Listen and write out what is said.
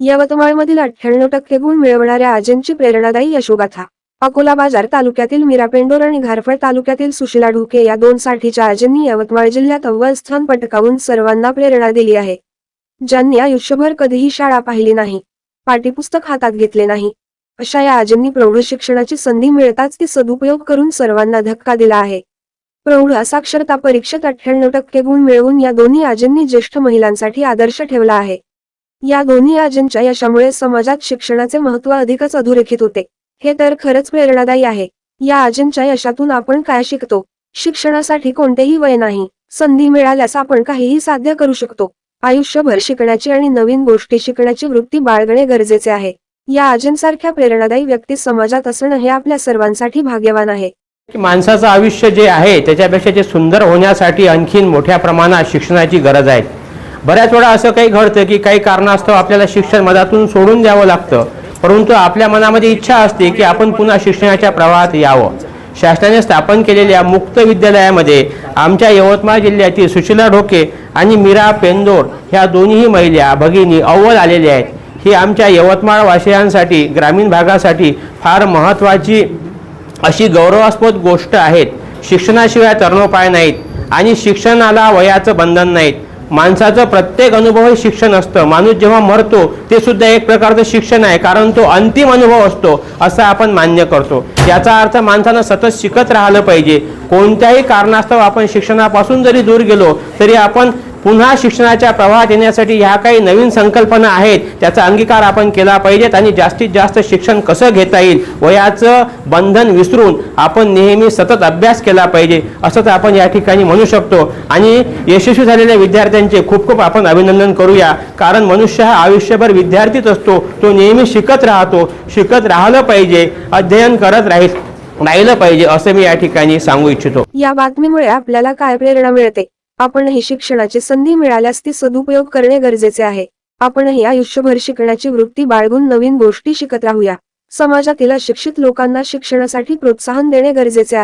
यवतमाळमधील अठ्ठ्याण्णव टक्के गुण मिळवणाऱ्या आजेंची प्रेरणादायी यशोगाथा. अकोला बाजार तालुक्यातील मीरापेंडोर आणि घारफळ तालुक्यातील सुशिला ढुके या दोन साठीच्या आजेंनी यवतमाळ जिल्ह्यात अव्वल स्थान पटकावून सर्वांना प्रेरणा दिली आहे. ज्यांनी आयुष्यभर कधीही शाळा पाहिली नाही पाठ्यपुस्तक हातात घेतले नाही अशा या आजींनी प्रौढ शिक्षणाची संधी मिळताच ती सदुपयोग करून सर्वांना धक्का दिला आहे. प्रौढ साक्षरता परीक्षेत अठ्ठ्याण्णव टक्के गुण मिळवून या दोन्ही आजींनी ज्येष्ठ महिलांसाठी आदर्श ठेवला आहे. या दोन्ही आजींच्या यशामुळे समाजात शिक्षणाचे महत्त्व अधिकच अधोरेखित होते. हे तर खरंच प्रेरणादायी आहे. या आजींच्या यशातून आपण काय शिकतो? शिक्षणासाठी कोणतेही वय नाही. संधी मिळाल्यास आपण काहीही साध्य करू शकतो. आयुष्यभर शिकण्याची आणि नवीन गोष्टी शिकण्याची वृत्ती बाळगणे गरजेचे आहे. या आजींसारख्या प्रेरणादायी व्यक्ती समाजात असणं हे आपल्या सर्वांसाठी भाग्यवान आहे. माणसाचं आयुष्य जे आहे त्याच्यापेक्षा जे सुंदर होण्यासाठी आणखीन मोठ्या प्रमाणात शिक्षणाची गरज आहे. बऱ्याच वेळा असं काही घडतं की काही कारणास्तव आपल्याला शिक्षण मधातून सोडून द्यावं लागतं. परंतु आपल्या मनामध्ये इच्छा असते की आपण पुन्हा शिक्षणाच्या प्रवाहात यावं. शासनाने स्थापन केलेल्या मुक्त विद्यालयामध्ये आमच्या यवतमाळ जिल्ह्यातील सुशीला ढोके आणि मीरा पेंदोर ह्या दोन्ही महिला भगिनी अव्वल आलेल्या आहेत. ही आमच्या यवतमाळ वासियांसाठी ग्रामीण भागासाठी फार महत्त्वाची अशी गौरवास्पद गोष्ट आहेत. शिक्षणाशिवाय तरणोपाय नाहीत आणि शिक्षणाला वयाचं बंधन नाहीत. माणसाचं प्रत्येक अनुभव हे शिक्षण असतं. माणूस जेव्हा मरतो ते सुद्धा एक प्रकारचं शिक्षण आहे कारण तो अंतिम अनुभव असतो असं आपण मान्य करतो. याचा अर्थ माणसानं सतत शिकत राहिलं पाहिजे. कोणत्याही कारणास्तव आपण शिक्षणापासून जरी दूर गेलो तरी आपण पुन्हा शिक्षणाच्या प्रवाहात येण्यासाठी ह्या काही नवीन संकल्पना आहेत त्याचा अंगीकार आपण केला पाहिजेत आणि जास्तीत जास्त शिक्षण कसं घेता येईल वयाचं बंधन विसरून आपण नेहमी सतत अभ्यास केला पाहिजे असंच आपण या ठिकाणी म्हणू शकतो. आणि यशस्वी झालेल्या विद्यार्थ्यांचे खूप खूप आपण अभिनंदन करूया कारण मनुष्य हा आयुष्यभर विद्यार्थीच असतो तो नेहमी शिकत राहतो शिकत राहिलं पाहिजे अध्ययन करत राहील राहिलं पाहिजे असं मी या ठिकाणी सांगू इच्छितो. या बातमीमुळे आपल्याला काय प्रेरणा मिळते? आपणही शिक्षणाची संधी मिळाल्यास ती सदुपयोग करणे गरजेचे आहे. आपणही आयुष्यभर शिकण्याची वृत्ती बाळगून नवीन गोष्टी शिकत राहूया. समाजातील अशिक्षित लोकांना शिक्षणासाठी प्रोत्साहन देणे गरजेचे आहे.